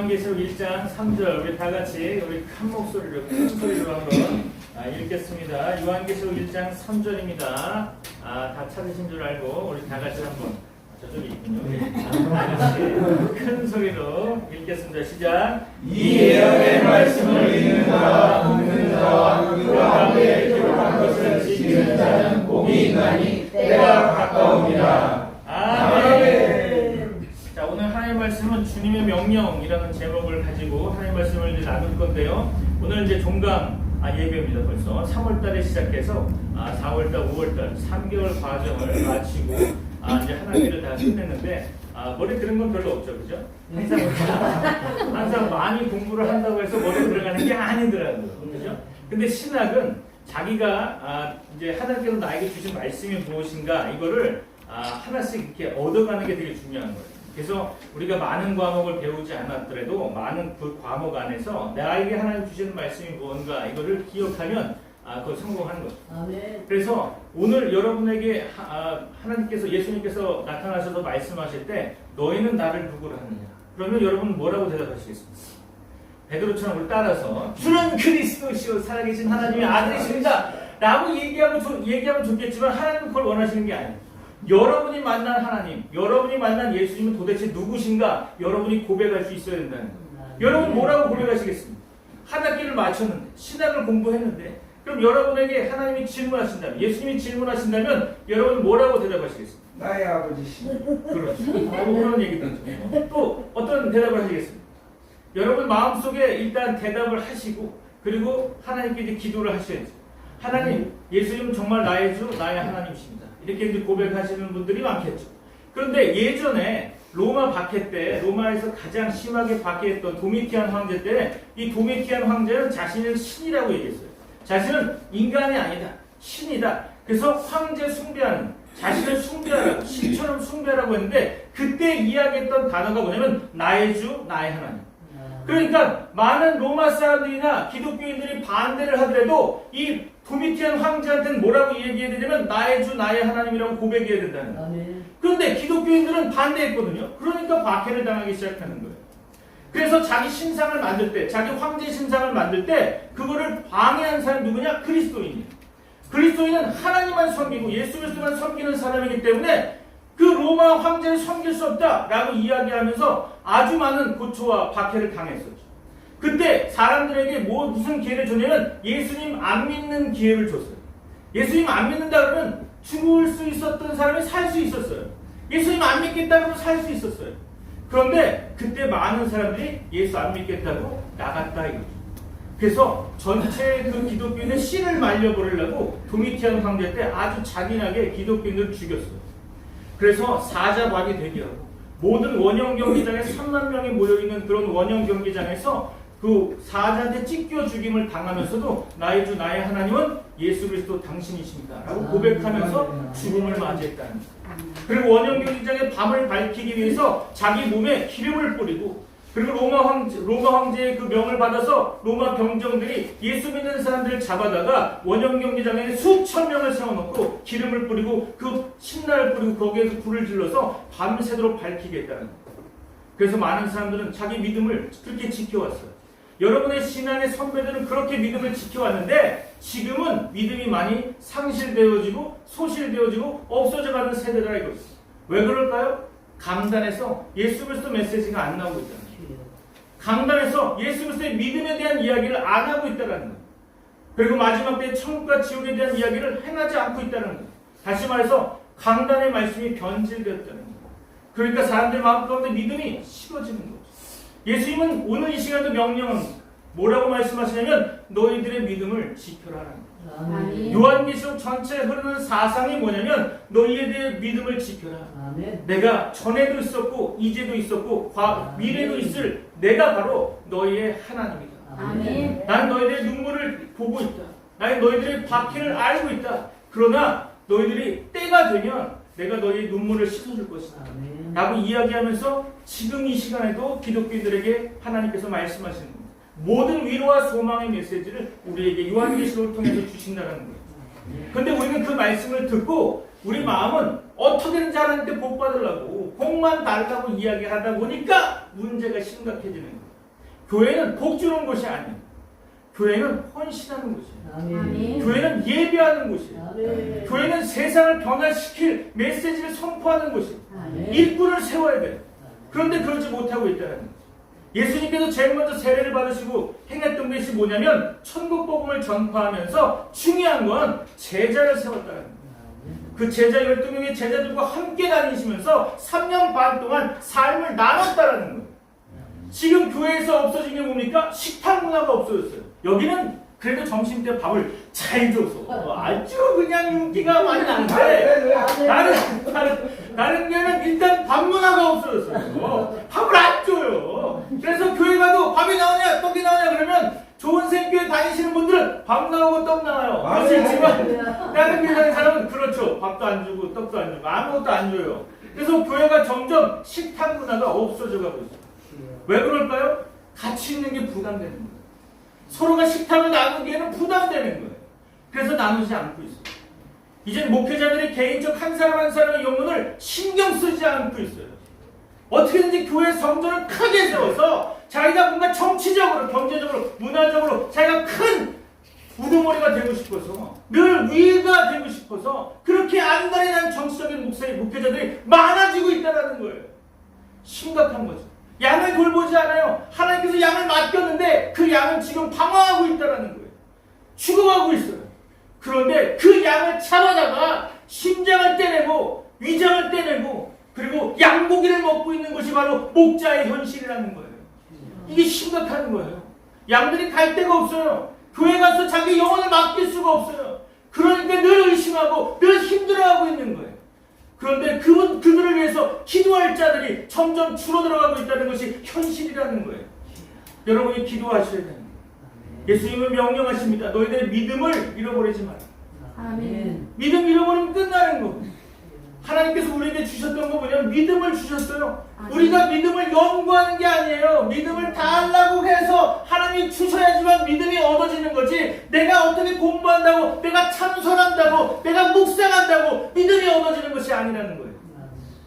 요한계시록 1장 3절 우리 다 같이 우리 큰 목소리로 큰 소리로 한번 아, 읽겠습니다. 요한계시록 1장 3절입니다. 아, 다 찾으신 줄 알고 우리 다 같이 한번 저쪽에 있군요. 다 같이 큰 소리로 읽겠습니다. 시작. 이 예언의 말씀을 읽는 자와 듣는 자와 그 가운데 기록한 것을 지키는 자는 복이 있나니 때가 가까웁니다. 아멘. 말씀은 주님의 명령이라는 제목을 가지고 하나님의 말씀을 이제 나눌 건데요. 오늘 이제 종강 아, 예배입니다. 벌써 3월달에 시작해서 아, 4월달, 5월달 3개월 과정을 마치고 아, 이제 한 학기를 다 끝냈는데 아, 머리 들은 건 별로 없죠, 그죠? 항상 항상 많이 공부를 한다고 해서 머리 들어가는 게 아니더라고요, 그죠? 근데 신학은 자기가 아, 이제 하나님께서 나에게 주신 말씀이 무엇인가 이거를 아, 하나씩 이렇게 얻어가는 게 되게 중요한 거예요. 그래서 우리가 많은 과목을 배우지 않았더라도 많은 그 과목 안에서 나에게 하나님 주시는 말씀이 무언가 이거를 기억하면 아, 그걸 성공하는 거죠. 아멘. 그래서 오늘 여러분에게 하, 아, 하나님께서 예수님께서 나타나셔서 말씀하실 때 너희는 나를 누구로 하느냐? 그러면 여러분 뭐라고 대답하시겠습니까? 베드로처럼 우리 따라서 주는 그리스도시요 살아계신 하나님의 아들이십니다. 라고 얘기하면 좋- 얘기하면 좋겠지만 하나님은 그걸 원하시는 게 아니에요. 여러분이 만난 하나님, 여러분이 만난 예수님은 도대체 누구신가? 여러분이 고백할 수 있어야 된다는 거예요. 여러분 뭐라고 고백하시겠습니까? 한 학기를 마쳤는데 신학을 공부했는데 그럼 여러분에게 하나님이 질문하신다면 예수님이 질문하신다면 여러분 뭐라고 대답하시겠습니까? 나의 아버지신 그렇죠. 또 그런 얘기도. 또 어떤 대답을 하시겠습니까? 여러분 마음속에 일단 대답을 하시고 그리고 하나님께 이제 기도를 하셔야죠. 하나님, 예수님은 정말 나의 주, 나의 하나님이십니다. 이렇게 이제 고백하시는 분들이 많겠죠. 그런데 예전에 로마 박해 때 로마에서 가장 심하게 박해했던 도미티안 황제 때 이 도미티안 황제는 자신을 신이라고 얘기했어요. 자신은 인간이 아니다. 신이다. 그래서 황제 숭배하는 자신을 숭배하라고 신처럼 숭배하라고 했는데 그때 이야기했던 단어가 뭐냐면 나의 주, 나의 하나님. 그러니까 많은 로마 사람들이나 기독교인들이 반대를 하더라도 이 도미티안 황제한테는 뭐라고 얘기해야 되냐면 나의 주 나의 하나님이라고 고백해야 된다는 거예요. 아멘. 그런데 기독교인들은 반대했거든요. 그러니까 박해를 당하기 시작하는 거예요. 그래서 자기 신상을 만들 때, 자기 황제 신상을 만들 때 그거를 방해한 사람이 누구냐? 그리스도인이에요. 그리스도인은 하나님만 섬기고 예수 그리스도만 섬기는 사람이기 때문에 그 로마 황제를 섬길 수 없다라고 이야기하면서 아주 많은 고초와 박해를 당했었죠. 그때 사람들에게 뭐 무슨 기회를 줬냐면 예수님 안 믿는 기회를 줬어요. 예수님 안 믿는다 그러면 죽을 수 있었던 사람이 살 수 있었어요. 예수님 안 믿겠다 그러면 살 수 있었어요. 그런데 그때 많은 사람들이 예수 안 믿겠다고 나갔다 이거죠. 그래서 전체 그 기독교인의 씨를 말려버리려고 도미티안 황제 때 아주 잔인하게 기독교인들을 죽였어요. 그래서 사자박이 하고 모든 원형 경기장에 3만 명이 모여 있는 그런 원형 경기장에서 그 사자한테 찢겨 죽임을 당하면서도 나의 주 나의 하나님은 예수 그리스도 당신이십니다 라고 고백하면서 죽음을 맞이했다는. 그리고 원형 경기장에 밤을 밝히기 위해서 자기 몸에 기름을 뿌리고 그리고 로마 황제, 로마 황제의 그 명을 받아서 로마 병정들이 예수 믿는 사람들을 잡아다가 원형 경기장에 수천 명을 세워놓고 기름을 뿌리고 그 신라를 뿌리고 거기에서 불을 질러서 밤새도록 밝히게 했다는 거예요. 그래서 많은 사람들은 자기 믿음을 그렇게 지켜왔어요. 여러분의 신앙의 선배들은 그렇게 믿음을 지켜왔는데 지금은 믿음이 많이 상실되어지고 소실되어지고 없어져가는 세대라 이거죠. 왜 그럴까요? 강단에서 예수 그리스도 메시지가 안 나오고 거예요. 강단에서 예수 그리스도의 믿음에 대한 이야기를 안 하고 있다는 거예요. 그리고 마지막 때 천국과 지옥에 대한 이야기를 행하지 않고 있다는 거예요. 다시 말해서 강단의 말씀이 변질되었다는 거예요. 그러니까 사람들 마음 가운데 믿음이 식어지는 거죠. 예수님은 오늘 이 시간도 명령은 뭐라고 말씀하시냐면 너희들의 믿음을 거예요. 아멘. 요한계시록 전체에 흐르는 사상이 뭐냐면 너희에 대해 믿음을 지켜라. 아멘. 내가 전에도 있었고 이제도 있었고 과 미래도 있을 내가 바로 너희의 하나님이다. 아멘. 난 너희들의 눈물을 보고 있다. 난 너희들의 박해를 알고 있다. 그러나 너희들이 때가 되면 내가 너희의 눈물을 씻어줄 것이다. 라고 이야기하면서 지금 이 시간에도 기독교인들에게 하나님께서 말씀하시는 겁니다. 모든 위로와 소망의 메시지를 우리에게 요한계시록을 통해서 주신다는 거예요. 근데 우리는 그 말씀을 듣고 우리 마음은 어떻게든지 하나님께 복 받으려고 복만 달라고 이야기하다 보니까 문제가 심각해지는 거예요. 교회는 복 주는 곳이 아니에요. 교회는 헌신하는 곳이에요. 아멘. 교회는 예배하는 곳이에요. 아멘. 교회는 세상을 변화시킬 메시지를 선포하는 곳이에요. 아멘. 일꾼을 세워야 돼요. 그런데 그러지 못하고 있다는 거죠. 예수님께서 제일 먼저 세례를 받으시고 행했던 것이 뭐냐면 천국 복음을 전파하면서 중요한 건 제자를 세웠다는 거예요. 그 제자 12명의 제자들과 함께 다니시면서 3년 반 동안 삶을 나눴다라는 거예요. 지금 교회에서 없어진 게 뭡니까? 식탁 문화가 없어졌어요. 여기는 그래도 점심 때 밥을 잘 줘서 아주 그냥 윤기가 많이 나는데 다른 다른 다른 교회는 일단 밥 문화가 없어졌어요. 밥을 안 줘요. 그래서 교회 가도 밥이 나오냐 떡이 나오냐 그러면 좋은 생교회 다니시는 분들은 밥 나오고 떡 나와요. 그럴 수 있지만 다른 교회 다니는 사람은 그렇죠. 밥도 안 주고 떡도 안 주고 아무것도 안 줘요. 그래서 교회가 점점 식탁 문화가 없어져 가고 있어요. 왜 그럴까요? 같이 있는 게 부담되는 거예요. 서로가 식탁을 나누기에는 부담되는 거예요. 그래서 나누지 않고 있어요. 이제 목회자들이 개인적 한 사람 한 사람의 영혼을 신경 쓰지 않고 있어요. 어떻게든지 교회 성전을 크게 세워서 자기가 뭔가 정치적으로, 경제적으로, 문화적으로 자기가 큰 우두머리가 되고 싶어서 늘 위가 되고 싶어서 그렇게 안달이 난 정치적인 목사의 목회자들이 많아지고 있다는 거예요. 심각한 거죠. 양을 돌보지 않아요. 하나님께서 양을 맡겼는데 그 양은 지금 방황하고 있다는 거예요. 죽어가고 있어요. 그런데 그 양을 잡아다가 심장을 떼내고 위장을 떼내고 그리고 양고기를 먹고 있는 것이 바로 목자의 현실이라는 거예요. 이게 심각한 거예요. 양들이 갈 데가 없어요. 교회 가서 자기 영혼을 맡길 수가 없어요. 그러니까 늘 의심하고 늘 힘들어하고 있는 거예요. 그런데 그분 그들을 위해서 기도할 자들이 점점 줄어들어가고 있다는 것이 현실이라는 거예요. 여러분이 기도하셔야 됩니다. 예수님은 명령하십니다. 너희들의 믿음을 잃어버리지 마라. 아멘. 믿음 잃어버리면 끝나는 거. 하나님께서 우리에게 주셨던 거 뭐냐면 믿음을 주셨어요. 아멘. 우리가 믿음을 연구하는 게 아니에요. 믿음을 달라고 해서 하나님이 주셔야지만 믿음이 얻어지는 거지. 내가 어떻게 공부한다고, 내가 참선한다고, 내가 묵상한다고 믿음이 얻어지는 것이 아니라는 거예요.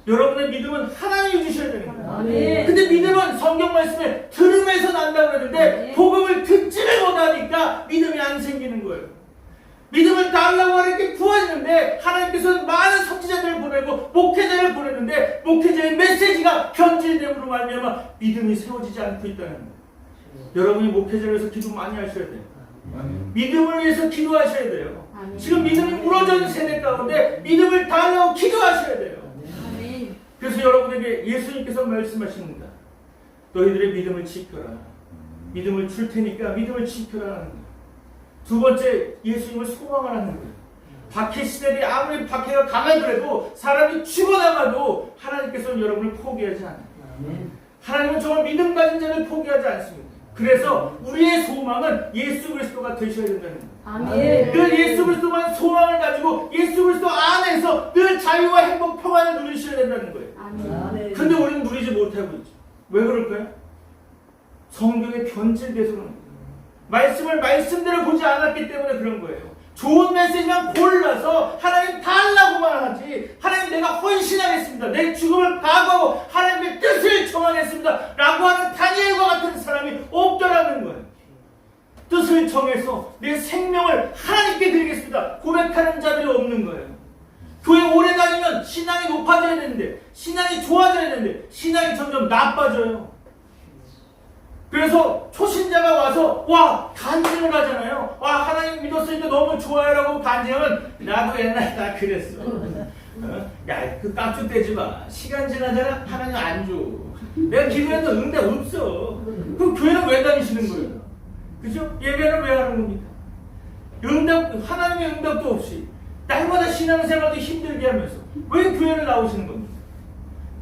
여러분의 믿음은 하나님이 주셔야 되는 거예요. 아멘. 근데 믿음은 성경 말씀에 들음에서 난다고 그러는데 네. 복음을 듣지를 못하니까 믿음이 안 생기는 거예요. 믿음을 달라고 하는게 부어지는데 하나님께서는 많은 선지자들을 보내고 목회자를 보냈는데 목회자의 메시지가 변질됨으로 말미암아 믿음이 세워지지 않고 있다는 거예요. 여러분이 목회자를 위해서 기도 많이 하셔야 돼요. 믿음을 위해서 기도하셔야 돼요. 아멘. 지금 믿음이 무너져 있는 세대 가운데 믿음을 달라고 기도하셔야 돼요. 그래서 여러분에게 예수님께서 말씀하십니다. 너희들의 믿음을 지켜라. 믿음을 줄 테니까 믿음을 지켜라. 두 번째 예수님을 소망하라는 거예요. 박해 시대들이 아무리 박해가 강하더라도 사람이 죽어나가도 하나님께서는 여러분을 포기하지 않아요. 하나님은 정말 믿음 가진 자를 포기하지 않습니다. 그래서 우리의 소망은 예수 그리스도가 되셔야 된다는 거예요. 아멘. 늘 예수 그리스도만 소망을 가지고 예수 그리스도 안에서 늘 자유와 행복, 평안을 누리셔야 된다는 거예요. 근데 우리는 누리지 못하고 있죠. 왜 그럴까요? 성경에 변질돼서 그런 거예요. 말씀을 말씀대로 보지 않았기 때문에 그런 거예요. 좋은 메시지만 골라서 하나님 달라고만 하지 하나님 내가 헌신하겠습니다. 내 죽음을 각오하고 하나님의 뜻을 정하겠습니다. 라고 하는 다니엘과 같은 사람이 없더라는 거예요. 뜻을 정해서 내 생명을 하나님께 드리겠습니다. 고백하는 자들이 없는 거예요. 교회 오래 다니면 신앙이 높아져야 되는데, 신앙이 좋아져야 되는데, 신앙이 점점 나빠져요. 그래서 초신자가 와서, 와, 간증을 하잖아요. 와, 하나님 믿었으니까 너무 좋아요라고 간증하면, 나도 옛날에 다 그랬어. 어? 야, 그 깍주 떼지 마. 시간 지나잖아? 하나님 안 줘. 내가 기도해도 응답 없어. 그럼 교회는 왜 다니시는 거예요? 그죠? 예배는 왜 하는 겁니까? 응답, 하나님의 응답도 없이 날마다 신앙생활도 힘들게 하면서 왜 교회를 나오시는 겁니까?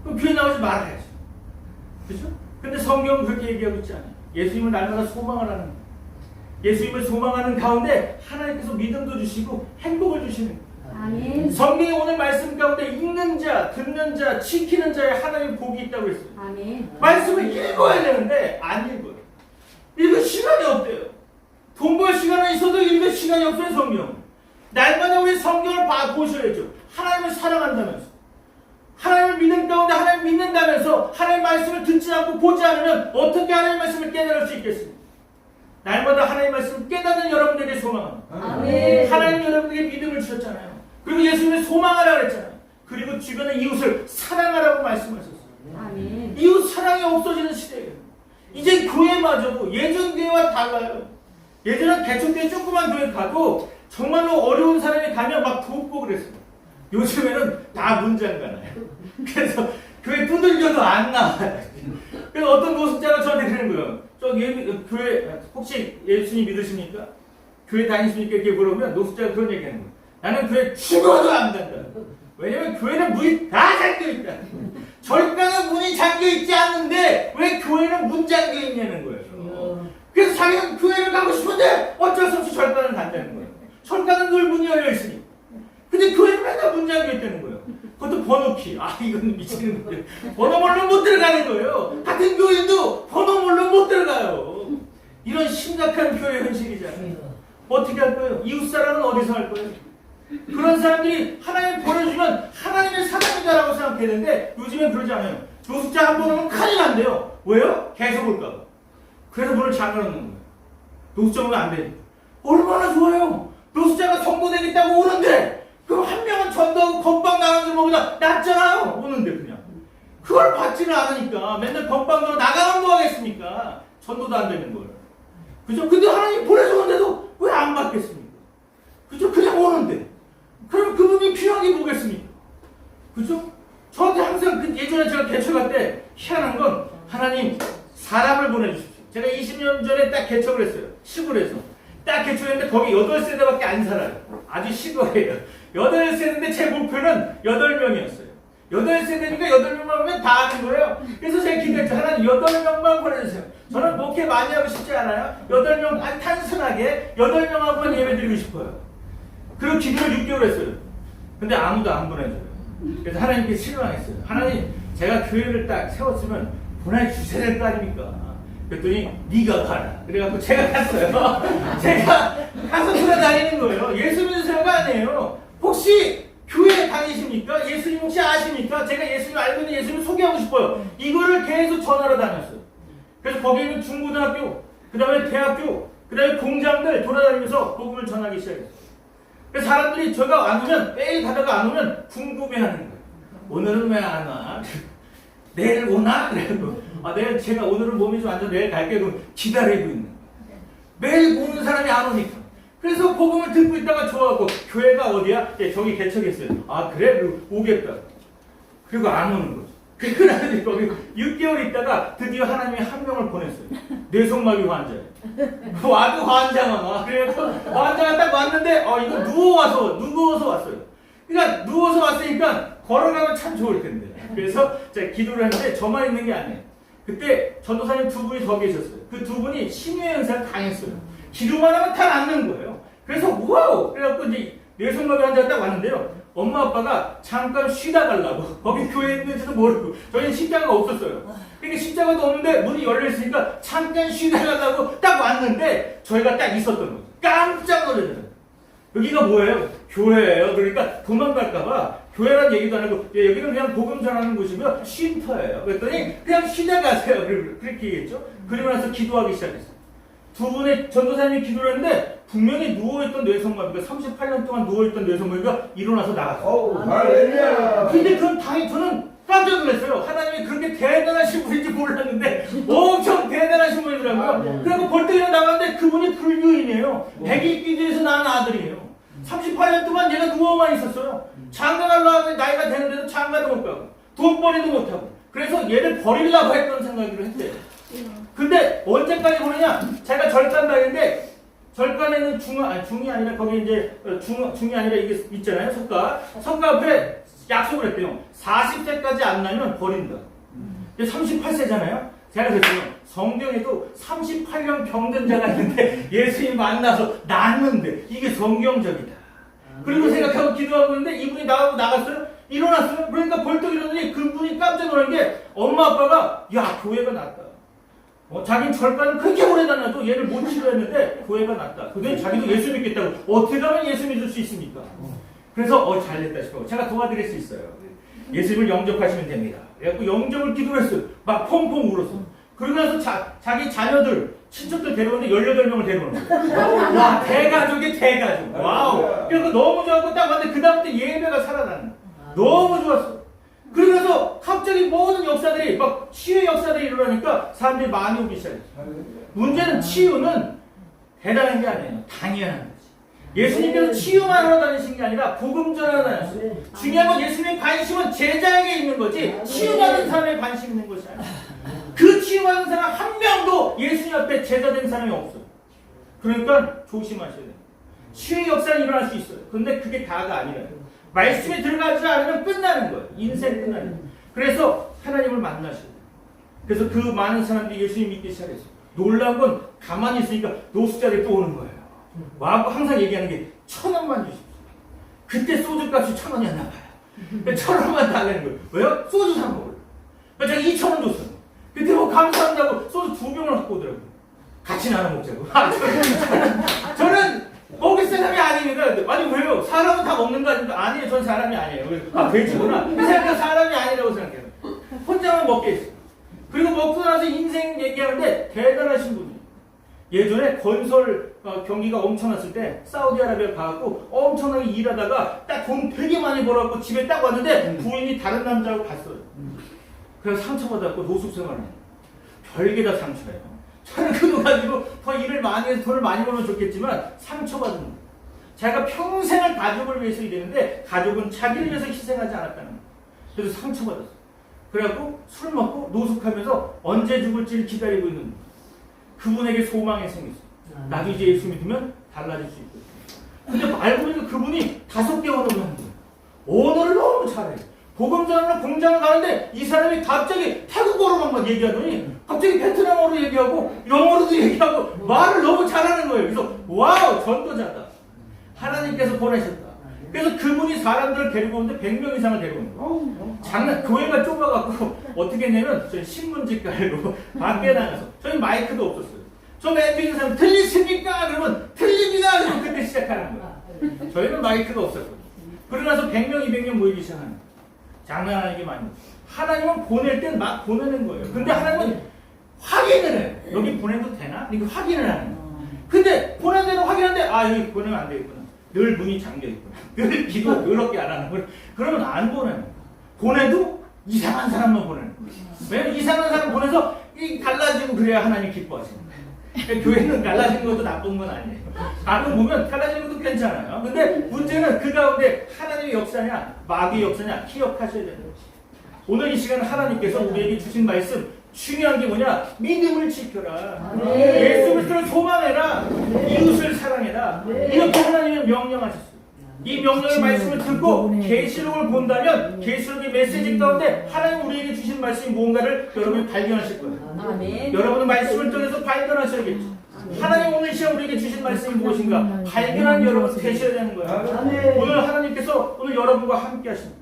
그럼 교회 나오지 말아야죠. 그죠? 근데 성경은 그렇게 얘기하고 있지 않아요. 예수님을 날마다 소망을 하는 거예요. 예수님을 소망하는 가운데 하나님께서 믿음도 주시고 행복을 주시는 거예요. 아멘. 성경의 오늘 말씀 가운데 읽는 자, 듣는 자, 지키는 자의 하나님의 복이 있다고 했어요. 아멘. 말씀을 읽어야 되는데 안 읽어요. 읽을 시간이 없대요. 돈 벌 시간은 있어도 읽을 시간이 없어요, 성경. 날마다 우리 성경을 봐 보셔야죠. 하나님을 사랑한다면서. 하나님을 믿는 가운데 하나님 믿는다면서 하나님의 말씀을 듣지 않고 보지 않으면 어떻게 하나님의 말씀을 깨달을 수 있겠습니까? 날마다 하나님의 말씀을 깨닫는 여러분들에게 소망합니다. 아멘. 하나님 여러분에게 믿음을 주셨잖아요. 그리고 예수님을 소망하라 그랬잖아요. 그리고 주변의 이웃을 사랑하라고 말씀하셨어요. 아멘. 이웃 사랑이 없어지는 시대예요. 이제 교회마저도 예전 교회와 달라요. 예전엔 개척교회 조그만 교회 가도 정말로 어려운 사람이 가면 막 돕고 그랬어요. 요즘에는 다 문장가나요. 그래서 교회 두들겨도 안 나와요. 그래서 어떤 노숙자가 저한테 그러는 거예요. 저 예, 교회 혹시 예수님 믿으십니까? 교회 다니십니까? 이렇게 물어보면 노숙자가 그런 얘기 하는 거예요. 나는 교회 죽어도 안 간다. 왜냐면 교회는 문이 다 잠겨 있다. 절간은 문이 잠겨 있지 않는데 왜 교회는 문 잠겨 있냐는 거예요. 그래서 자기는 교회를 가고 싶은데 어쩔 수 없이 절간을 간다는 거예요. 절간은 늘 문이 열려 있으니. 근데 교회는 맨날 문 잠겨 있다는 거예요. 그것도 번호키. 아, 이건 미치는 거예요. 번호 모르면 못 들어가는 거예요. 같은 교회도 번호 모르면 못 들어가요. 이런 심각한 교회 현실이잖아요. 어떻게 할 거예요? 이웃 사람은 어디서 할 거예요? 그런 사람들이 하나님 보내주면 하나님의 사람이다라고 생각했는데 요즘엔 그러지 않아요. 노숙자 한 번 오면 큰일 난대요. 왜요? 계속 올까 봐. 그래서 문을 잠가놓는 거예요. 노숙자 오면 안 되니까. 얼마나 좋아요. 노숙자가 선고되겠다고 오는데 그럼 한 명은 전도하고 건빵 나가는 것보다 낫잖아요. 오는데 그냥. 그걸 받지는 않으니까 맨날 건빵으로 나가면 뭐 하겠습니까? 전도도 안 되는 걸. 그죠? 근데 하나님 보내주는데도 왜 안 받겠습니까? 그죠? 그냥 오는데. 그럼 그분이 필요한 게 뭐겠습니까? 그죠? 저한테 항상 그 예전에 제가 개척할 때 희한한 건 하나님 사람을 보내주십시오. 제가 20년 전에 딱 개척을 했어요. 시골에서. 딱 개척했는데 거기 8세대밖에 안 살아요. 아주 시골이에요. 8세대인데 제 목표는 8명이었어요. 8세대니까 8명만 하면 다 아는 거예요. 그래서 제가 기도했죠. 하나님 8명만 보내주세요. 저는 목회 많이 하고 싶지 않아요. 8명, 아니 단순하게 8명하고만 예배 드리고 싶어요. 그리고 기도를 6개월 했어요. 근데 아무도 안 보내줘요. 그래서 하나님께 실망했어요. 하나님, 제가 교회를 딱 세웠으면 보내주셔야 될 거 아닙니까? 그랬더니 네가 가라. 그래갖고 제가 갔어요. 제가 가서 돌아다니는 거예요. 예수 믿으세요가 아니에요. 혹시 교회 다니십니까? 예수님 혹시 아십니까? 제가 예수님 알고 있는 예수님 소개하고 싶어요. 이거를 계속 전하러 다녔어요. 그래서 거기 있는 중고등학교, 그 다음에 대학교, 그 다음에 공장들 돌아다니면서 복음을 전하기 시작했어요. 그래서 사람들이 저가 안 오면 매일 가다가 안 오면 궁금해하는 거예요. 오늘은 왜 안 와? 내일 오나? 그래고 아 내일 제가 오늘은 몸이 좀 안 좋아 내일 갈게 그 기다리고 있는 거예요. 매일 오는 사람이 안 오니까. 그래서 복음을 듣고 있다가 좋아하고 교회가 어디야? 예, 저기 개척했어요. 아 그래? 오겠다. 그리고 안 오는 거죠. 그래서 거기 6개월 있다가 드디어 하나님이 한 명을 보냈어요. 뇌성마비 환자예요. 와도 환자만 와. 그래서 환자가 딱 왔는데 어 이거 누워와서 누워서 왔어요. 그러니까 누워서 왔으니까 걸어가면 참 좋을 텐데. 그래서 제가 기도를 했는데 저만 있는 게 아니에요. 그때 전도사님 두 분이 더 계셨어요. 그 두 분이 심해 연사를 당했어요. 기도만 하면 다 낫는 거예요. 그래서 와우! 그래갖고 이제 뇌성마비 환자가 딱 왔는데요. 엄마 아빠가 잠깐 쉬다 가려고 거기 교회 있는지도 모르고 저희는 십자가가 없었어요. 그러니까 십자가도 없는데 문이 열려 있으니까 잠깐 쉬다 가려고 딱 왔는데 저희가 딱 있었던 거죠. 깜짝 놀랐어요. 여기가 뭐예요? 교회예요. 그러니까 도망갈까봐 교회란 얘기도 안 하고 예, 여기는 그냥 복음 전하는 곳이고요. 쉼터예요. 그랬더니 그냥 쉬다 가세요. 그렇게 얘기했죠. 그리고 나서 기도하기 시작했어요. 두 분의 전도사님이 기도를 했는데 분명히 누워있던 뇌성마비가 38년 동안 누워있던 뇌성마비가 일어나서 나갔어요. 할렐루야. 근데 그건 당연히 저는 깜짝 놀랐어요. 하나님이 그렇게 대단하신 분인지 몰랐는데 엄청 대단하신 분이더라고요. 그리고 벌떡 일어나갔는데 그분이 불교인이에요. 백일 기도에서 낳은 아들이에요. 38년 동안 얘가 누워만 있었어요. 장가 가려고 나이가 되는데도 장가도 못 가고 돈벌이도 못하고 그래서 얘를 버리려고 했던 생각으로 했대요. 근데 언제까지 보느냐? 제가 절간 다니는데 절간에는 중, 아니, 중이 아니라 거기 이제 어, 중, 중이 아니라 이게 있잖아요. 석가. 석가 앞에 약속을 했대요. 40세까지 안 나면 버린다. 이제 38세잖아요. 제가 그랬어요. 성경에도 38년 병든 자가 있는데 예수님 만나서 낫는데 이게 성경적이다. 그리고 생각하고 기도하고 있는데 이분이 나가고 나갔어요. 일어났어요. 그러니까 벌떡 일어나더니 그분이 깜짝 놀란 게 엄마 아빠가 야 교회가 낫다. 어, 자기는 절반은 그렇게 오래 다녀도 얘를 못 치료했는데 교회가 낫다. 그게 자기도 예수 믿겠다고 어떻게 하면 예수 믿을 수 있습니까? 그래서 어 잘됐다 싶어. 제가 도와드릴 수 있어요. 예수님을 영접하시면 됩니다. 그래갖고 영접을 기도했어요. 막 펑펑 울었어. 그러고 나서 자, 자기 자녀들, 친척들 데려오는데 18명을 데려오는 거예요. 와, 대가족이 대가족. 와우. 그래서 너무 좋았고 딱 왔는데 그다음부터 예배가 살아나는 거예요. 너무 좋았어. 그러면서 갑자기 모든 역사들이 막 치유의 역사들이 일어나니까 사람들이 많이 오기 시작했어. 문제는 치유는 대단한 게 아니에요. 당연한. 예수님께서 치유만 하러 다니신 게 아니라 복음 전하러 다녔어요. 중요한 건 예수님의 관심은 제자에게 있는 거지 치유받은 사람에 관심 있는 것이 아니야. 그 치유받은 사람 한 명도 예수님 앞에 제자된 사람이 없어. 그러니까 조심하셔야 돼요. 치유의 역사는 일어날 수 있어요. 근데 그게 다가 아니라요. 말씀에 들어가지 않으면 끝나는 거예요. 인생 끝나는 거예요. 그래서 하나님을 만나셔야 돼요. 그래서 그 많은 사람들이 예수님 믿기 시작했어요. 놀라운 건 가만히 있으니까 노숙자들이 또 오는 거예요. 와갖고 항상 얘기하는 게 천 원만 주십시오. 그때 소주 값이 천 원이었나 봐요. 천 원만 달라는 거예요. 왜요? 소주 사 먹으려. 그래서 제가 이천 원 줬어요. 그때 뭐 감사한다고 소주 두 병을 갖고 오더라고요. 같이 나눠 먹자고. 아, 저는, 먹을 사람이 아닙니다. 아니 왜요? 사람은 다 먹는 거 아닙니까? 아니에요. 전 사람이 아니에요. 아 돼지구나. 그 생각 사람이 아니라고 생각해요. 혼자만 먹겠어. 그리고 먹고 나서 인생 얘기하는데 대단하신 분이에요. 예전에 건설 어, 경기가 엄청났을 때 사우디아라비아 가갖고 엄청나게 일하다가 딱 돈 되게 많이 벌어갖고 집에 딱 왔는데 부인이 다른 남자하고 갔어요. 그래서 상처받았고 노숙 생활을. 별게 다 상처예요. 저는 그거 가지고 더 일을 많이 해서 돈을 많이 벌면 좋겠지만 상처받은 거예요. 자기가 평생을 가족을 위해서 일했는데 가족은 자기를 위해서 희생하지 않았다는 거예요. 그래서 상처받았어요. 그래갖고 술 먹고 노숙하면서 언제 죽을지를 기다리고 있는 거예요. 그분에게 소망이 생겼어요. 나도 이제 예수 믿으면 달라질 수 있고. 근데 알고 보니까 그분이 다섯 개 언어를 하는 거예요. 언어를 너무 잘해요. 복음 전하러 공장을 가는데 이 사람이 갑자기 태국어로만 막 얘기하더니 갑자기 베트남어로 얘기하고 영어로도 얘기하고 말을 너무 잘하는 거예요. 그래서 와우 전도자다. 하나님께서 보내셨다. 그래서 그분이 사람들을 데리고 오는데 100명 이상을 데리고 온 거예요. 장난 교회가 좁아갖고 어떻게 했냐면 저희 신문지 깔고 밖에 나가서 저희 마이크도 없었어요. 저 맨뒤 있는 사람 들리십니까? 그러면 들립니다. 그러면 그때 시작하는 거예요. 저희는 마이크가 없었거든요. 그러고 나서 100명, 200명 모이기 시작하는 거예요. 장난하는 게 많이 하나님은 보낼 땐 막 보내는 거예요. 근데 하나님은 확인을 해요. 여기 보내도 되나? 이거 확인을 하는 거예요. 근데 보내는 데는 확인하는데 아 여기 보내면 안 되겠구나. 늘 문이 잠겨 있구나. 늘 기도 그렇게 안 하는 거예요. 그러면 안 보내는 거예요. 보내도 이상한 사람만 보내는 거예요. 왜냐면 이상한 사람 보내서 이 갈라지고 그래야 하나님 기뻐하시는 거예요. 그러니까 교회는 갈라지는 것도 나쁜 건 아니에요. 가끔 보면 갈라지는 것도 괜찮아요. 근데 문제는 그 가운데 하나님의 역사냐 마귀의 역사냐 기억하셔야 되는 거지. 오늘 이 시간 하나님께서 우리에게 주신 말씀 중요한 게 뭐냐? 믿음을 지켜라. 네. 예수 그리스도를 소망해라. 이웃을 사랑해라. 이렇게 하나님은 명령하셨어요. 이 명령의 말씀을 듣고 계시록을 본다면 계시록의 메시지 가운데 하나님 우리에게 주신 말씀이 뭔가를 여러분이 발견하실 거예요. 아멘. 여러분은 말씀을 통해서 발견하셔야겠죠. 하나님 오늘 시간 우리에게 주신 말씀이 무엇인가 발견한 여러분 되셔야 되는 거예요. 오늘 하나님께서 오늘 여러분과 함께 하십니다.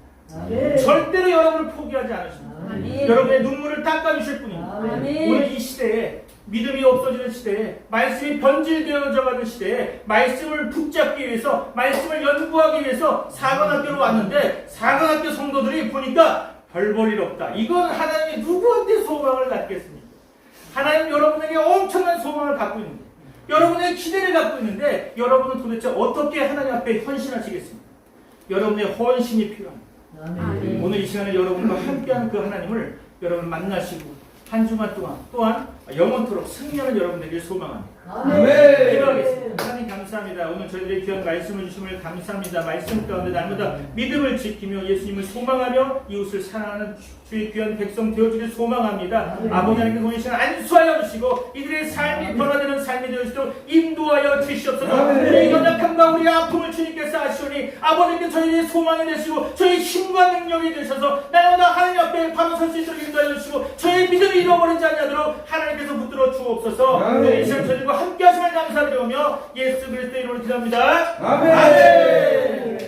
절대로 여러분을 포기하지 않으십니다. 여러분의 눈물을 닦아주실 분입니다. 오늘 이 시대에 믿음이 없어지는 시대에 말씀이 변질되어져 가는 시대에 말씀을 붙잡기 위해서 말씀을 연구하기 위해서 사관학교로 왔는데 사관학교 성도들이 보니까 별 볼 일 없다. 이건 하나님이 누구한테 소망을 갖겠습니까? 하나님 여러분에게 엄청난 소망을 갖고 있는데 여러분의 기대를 갖고 있는데 여러분은 도대체 어떻게 하나님 앞에 헌신하시겠습니까? 여러분의 헌신이 필요합니다. 오늘 이 시간에 여러분과 함께하는 그 하나님을 여러분 만나시고 한 주간 동안 또한 영원토록 승리하는 여러분들을 소망합니다. 아멘. 하나님 감사합니다. 오늘 저희들의 귀한 말씀을 주심을 감사합니다. 말씀 가운데 날마다 믿음을 지키며 예수님을 소망하며 이웃을 사랑하는 주의 귀한 백성 되어주길 소망합니다. 아버지 하나님께서 오늘 이 시간 안수하여 주시고 이들의 삶이 변화되는 삶이 되어주도록 인도하여 주시옵소서. 우리의 연약함과 우리의 아픔을 주님께서 아시오니 아버님께 저희의 소망이 되시고 저희 힘과 능력이 되셔서 날마다 하나님 앞에 바로 설 수 있도록 인도하여 주시고 저희 믿음이 잃어버리지 않도록 하나님께서 붙들어 주옵소서 아멘. 오늘 이 시간 저희들과 함께 하심을 감사드리오며 예수 그리스도의 이름으로 기도합니다. 아멘. 아멘.